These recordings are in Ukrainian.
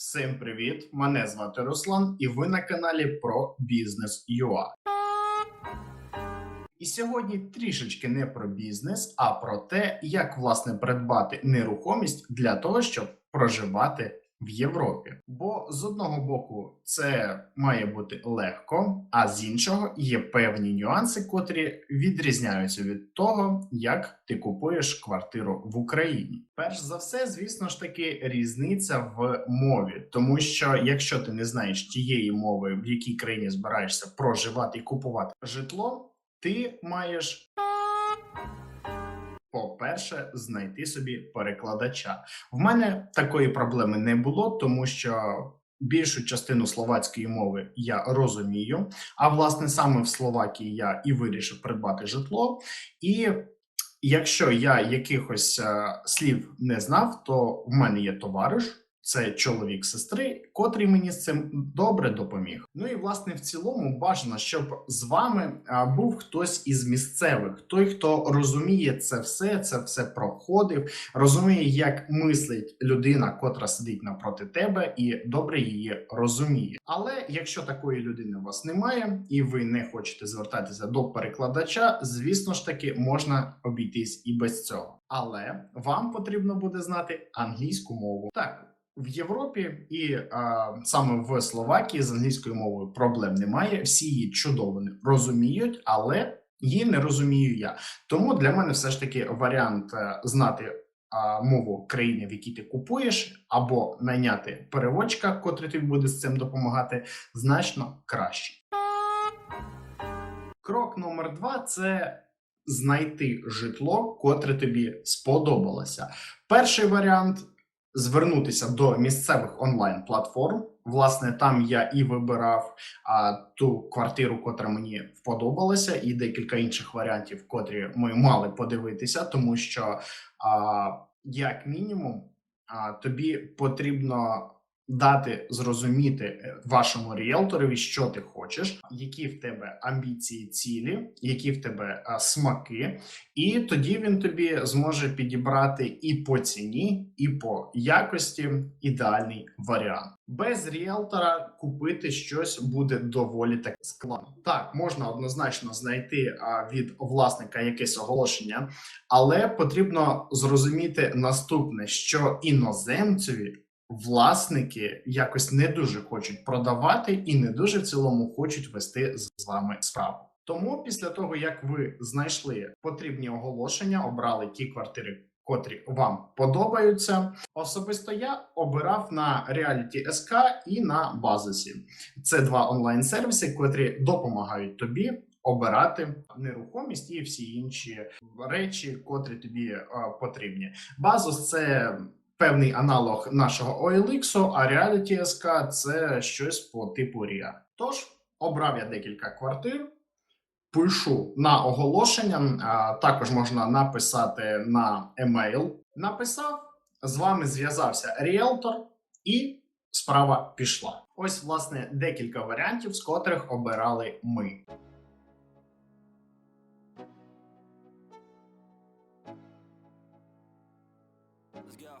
Всім привіт! Мене звати Руслан, і ви на каналі про бізнес ЮА. І сьогодні трішечки не про бізнес, а про те, як власне придбати нерухомість для того, щоб проживати в Європі. Бо з одного боку це має бути легко, а з іншого є певні нюанси, котрі відрізняються від того, як ти купуєш квартиру в Україні. Перш за все, звісно ж таки, різниця в мові, тому що якщо ти не знаєш тієї мови, в якій країні збираєшся проживати і купувати житло, ти маєш. По-перше, знайти собі перекладача. В мене такої проблеми не було, тому що більшу частину словацької мови я розумію. А власне саме в Словакії я і вирішив придбати житло. І якщо я якихось е, слів не знав, то в мене є товариш. Це чоловік сестри, котрий мені з цим добре допоміг. Ну і власне в цілому бажано, щоб з вами був хтось із місцевих, той, хто розуміє це все, це все проходив, розуміє, як мислить людина, котра сидить напроти тебе, і добре її розуміє. Але якщо такої людини у вас немає, і ви не хочете звертатися до перекладача, звісно ж таки можна обійтись і без цього. Але вам потрібно буде знати англійську мову. Так. В Європі і а, саме в Словакії з англійською мовою проблем немає. Всі її чудово розуміють, але її не розумію я. Тому для мене все ж таки варіант е, знати мову країни, в якій ти купуєш, або найняти переводчика, котрий тобі буде з цим допомагати, значно краще. Крок номер два це знайти житло, котре тобі сподобалося. Перший варіант звернутися до місцевих онлайн-платформ. Власне, там я і вибирав а, ту квартиру, котра мені вподобалася, і декілька інших варіантів, котрі ми мали подивитися, тому що, а, як мінімум, а, тобі потрібно дати зрозуміти е, вашому ріелторові, що ти хочеш, які в тебе амбіції, цілі, які в тебе а, смаки, і тоді він тобі зможе підібрати і по ціні, і по якості ідеальний варіант. Без ріелтора купити щось буде доволі так складно. Так, можна однозначно знайти а, від власника якесь оголошення, але потрібно зрозуміти наступне, що іноземцеві власники якось не дуже хочуть продавати і не дуже в цілому хочуть вести з вами справу. Тому після того, як ви знайшли потрібні оголошення, обрали ті квартири, котрі вам подобаються, особисто я обирав на Reality SK і на Базисі. Це два онлайн-сервіси, котрі допомагають тобі. Обирати нерухомість і всі інші речі, котрі тобі е, потрібні. Базус це певний аналог нашого OLX, а Reality SK це щось по типу RIA. Тож обрав я декілька квартир. Пишу на оголошення, а, також можна написати на емейл. Написав, з вами зв'язався ріелтор, і справа пішла. Ось, власне, декілька варіантів, з котрих обирали ми. Let's go.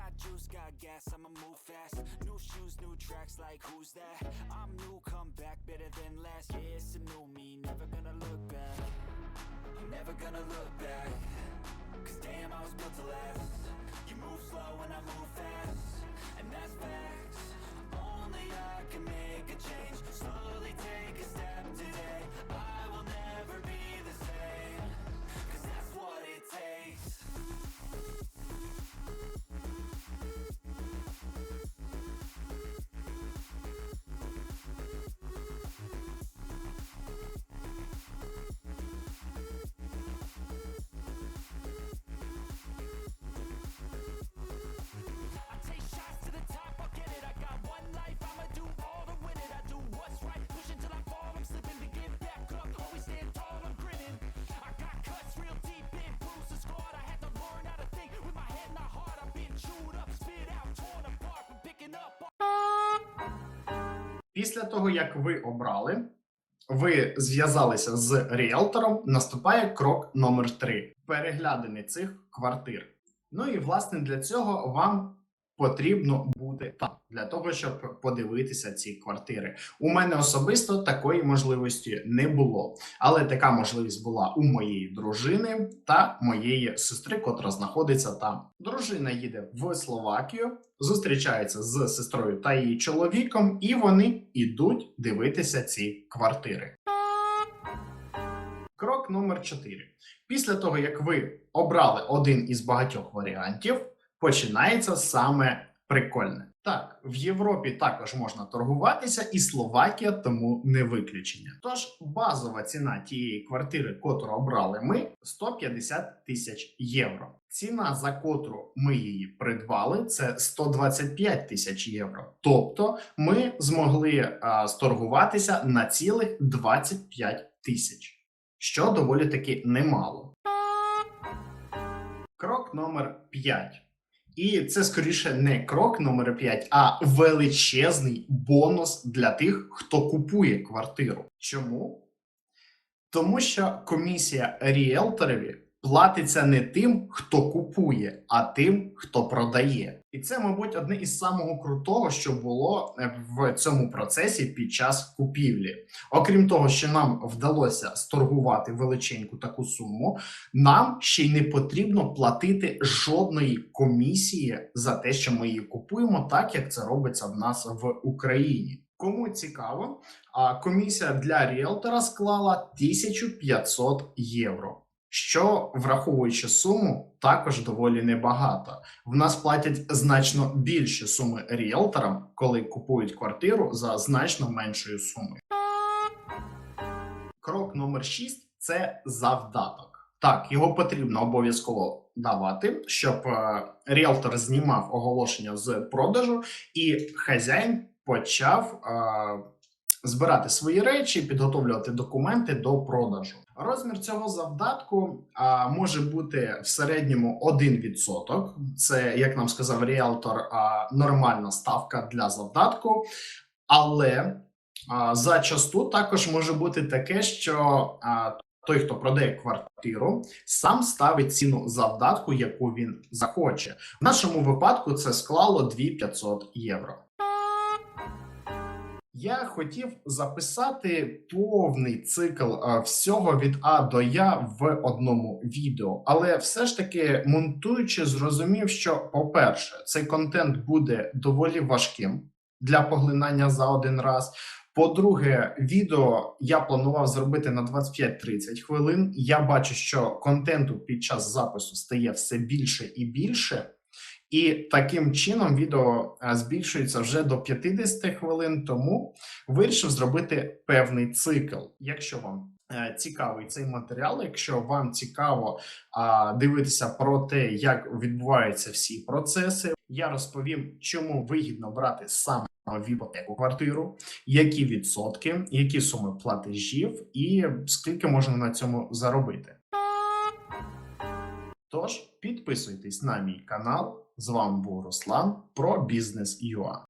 Got juice, got gas, I'ma move fast. New shoes, new tracks, like who's that? I'm new, come back better than last. Yeah, it's a new me, never gonna look back. I'm never gonna look back. Cause damn, I was built to last. You move slow and I move fast. And that's facts. Після того, як ви обрали, ви зв'язалися з ріелтором, наступає крок номер 3 переглядини цих квартир. Ну і власне для цього вам потрібно бути там для того, щоб подивитися ці квартири. У мене особисто такої можливості не було, але така можливість була у моєї дружини та моєї сестри, котра знаходиться там. Дружина їде в Словакію, зустрічається з сестрою та її чоловіком, і вони йдуть дивитися ці квартири. Крок номер 4. Після того, як ви обрали один із багатьох варіантів, починається саме прикольне. Так, в Європі також можна торгуватися, і Словакія тому не виключення. Тож базова ціна тієї квартири, котру обрали ми, 150 тисяч євро. Ціна, за котру ми її придбали, це 125 тисяч євро. Тобто ми змогли а, сторгуватися на цілих 25 тисяч, що доволі таки немало. Крок номер 5. І це скоріше не крок номер 5, а величезний бонус для тих, хто купує квартиру. Чому? Тому що комісія ріелторові платиться не тим, хто купує, а тим, хто продає. І це, мабуть, одне із самого крутого, що було е, в цьому процесі під час купівлі. Окрім того, що нам вдалося сторгувати величеньку таку суму, нам ще й не потрібно платити жодної комісії за те, що ми її купуємо, так як це робиться в нас в Україні. Кому цікаво, а комісія для ріелтора склала 1500 євро. Що, враховуючи суму, також доволі небагато. В нас платять значно більші суми ріелторам, коли купують квартиру за значно меншою сумою. Крок номер 6 – це завдаток. Так, його потрібно обов'язково давати, щоб е, ріелтор знімав оголошення з продажу, і хазяїн почав е, збирати свої речі, підготовлювати документи до продажу. Розмір цього завдатку а, може бути в середньому 1%. Це, як нам сказав ріелтор, а, нормальна ставка для завдатку, але а, зачасту також може бути таке, що а, той, хто продає квартиру, сам ставить ціну завдатку, яку він захоче. В нашому випадку це склало 2500 євро. Я хотів записати повний цикл всього від А до Я в одному відео, але все ж таки монтуючи, зрозумів, що, по-перше, цей контент буде доволі важким для поглинання за один раз. По-друге, відео я планував зробити на 25-30 хвилин. Я бачу, що контенту під час запису стає все більше і більше. І таким чином відео е, збільшується вже до 50 хвилин, тому вирішив зробити певний цикл. Якщо вам е, цікавий цей матеріал, якщо вам цікаво дивитися про те, як відбуваються всі процеси, я розповім, чому вигідно брати саме в іпотеку квартиру, які відсотки, які суми платежів, і скільки можна на цьому заробити. Тож підписуйтесь на мій канал. З вами був Руслан про бізнес.ua.